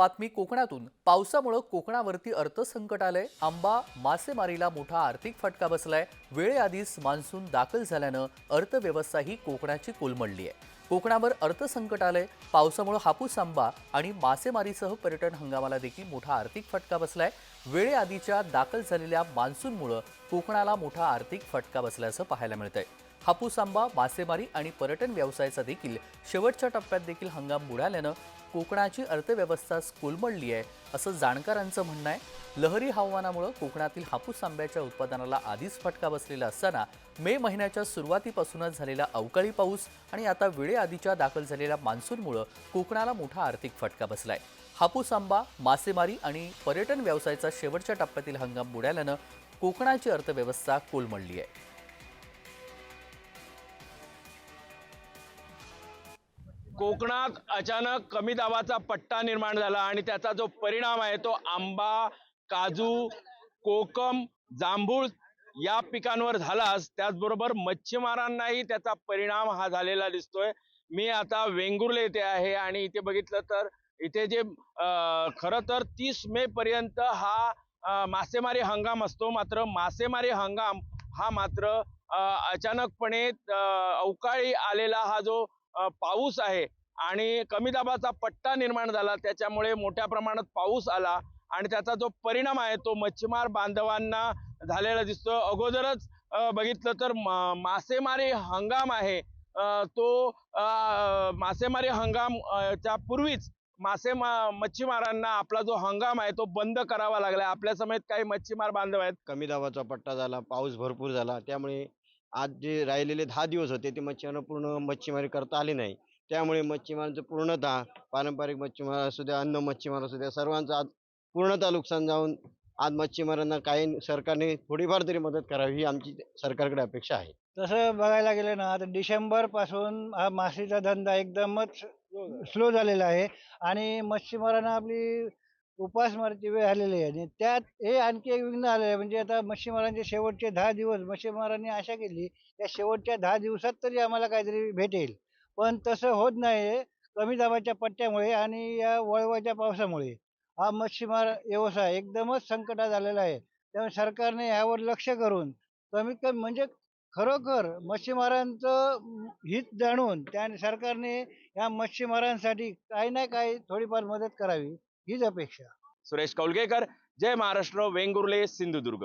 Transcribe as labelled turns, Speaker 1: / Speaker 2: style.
Speaker 1: बातमी कोकणातून. पावसामुळं कोकणावरती अर्थसंकट आलंय. आंबा मासेमारीला मोठा आर्थिक फटका बसलाय. वेळेआधीच मान्सून दाखल झाल्यानं अर्थव्यवस्था ही कोकणाची कोलमडली आहे. कोकणावर अर्थसंकट आलंय. पावसामुळं हापूस आंबा आणि मासेमारीसह पर्यटन हंगामाला देखील मोठा आर्थिक फटका बसलाय. वेळेआधीच्या दाखल झालेल्या मान्सूनमुळं कोकणाला मोठा आर्थिक फटका बसल्याचं पाहायला मिळतंय. हापूस आंबा मासेमारी आणि पर्यटन व्यवसायाचा देखील शेवटच्या टप्प्यात देखील हंगाम बुडाल्यानं कोकणाची अर्थव्यवस्था कोलमडली आहे असं जाणकारांचं म्हणणं आहे. लहरी हवामानामुळं कोकणातील हापूस आंब्याच्या उत्पादनाला आधीच फटका बसलेला असताना मे महिन्याच्या सुरुवातीपासूनच झालेला अवकाळी पाऊस आणि आता वेळेआधीच्या दाखल झालेल्या मान्सूनमुळं कोकणाला मोठा आर्थिक फटका बसलाय. हापूस आंबा मासेमारी आणि पर्यटन व्यवसायाचा शेवटच्या टप्प्यातील हंगाम बुडाल्यानं कोकणाची अर्थव्यवस्था कोलमडली आहे.
Speaker 2: कोकणात अचानक कमी दाबाचा पट्टा निर्माण झाला आणि त्याचा जो परिणाम आहे तो आंबा काजू कोकम जांभूळ या पिकांवर झालाच. त्याचबरोबर मच्छीमारांनाही त्याचा परिणाम हा झालेला दिसतोय. मी आता वेंगुर्ले येथे आहे आणि इथे बघितलं तर इथे जे खरं तर तीस मे पर्यंत हा मासेमारी हंगाम असतो. मात्र मासेमारी हंगाम हा मात्र अचानकपणे अवकाळी आलेला हा जो पाऊस आहे आणि कमी दाबाचा पट्टा निर्माण झाला. त्याच्यामुळे मोठ्या प्रमाणात पाऊस आला आणि त्याचा जो परिणाम आहे तो मच्छीमार बांधवांना झालेला दिसतो अगोदरच बघितलं तर मा- मासेमारी हंगाम आहे. तो मासेमारी हंगाम च्या पूर्वीच मासे मच्छीमारांना आपला जो हंगाम आहे तो बंद करावा लागला. आपल्या समेत काही मच्छीमार बांधव आहेत.
Speaker 3: कमी दाबाचा पट्टा झाला पाऊस भरपूर झाला. त्यामुळे आज जे राहिलेले दहा दिवस होते ते मच्छीमारांना पूर्ण मच्छीमारी करता आली नाही. त्यामुळे मच्छीमारांचं पूर्णतः पारंपरिक मच्छीमार असू द्या अन्न मच्छीमार असू द्या सर्वांचं आज पूर्णतः नुकसान जाऊन आज मच्छीमारांना काही सरकारने थोडीफार तरी मदत करावी ही आमची सरकारकडे अपेक्षा आहे.
Speaker 4: तसं बघायला गेलं ना तर डिसेंबरपासून हा मासेचा धंदा एकदमच स्लो झालेला आहे. आणि मच्छीमारांना आपली उपासमारची वेळ आलेली आहे. आणि त्यात हे आणखी एक विघ्न आलेलं आहे. म्हणजे आता मच्छीमारांचे शेवटचे दहा दिवस मच्छीमारांनी आशा केली त्या शेवटच्या दहा दिवसात तरी आम्हाला काहीतरी भेटेल पण तसं होत नाही कमी दाबाच्या पट्ट्यामुळे आणि या वळवाच्या पावसामुळे हा मच्छीमार व्यवसाय एकदमच संकटात आलेला आहे. त्यामुळे सरकारने यावर लक्ष करून कमीत कमी म्हणजे खरोखर मच्छीमारांचं हित जाणून त्या सरकारने या मच्छीमारांसाठी काही ना काही थोडीफार मदत करावी. हीच अपेक्षा.
Speaker 2: सुरेश कौलगेकर जय महाराष्ट्र वेंगुर्ले सिंधुदुर्ग.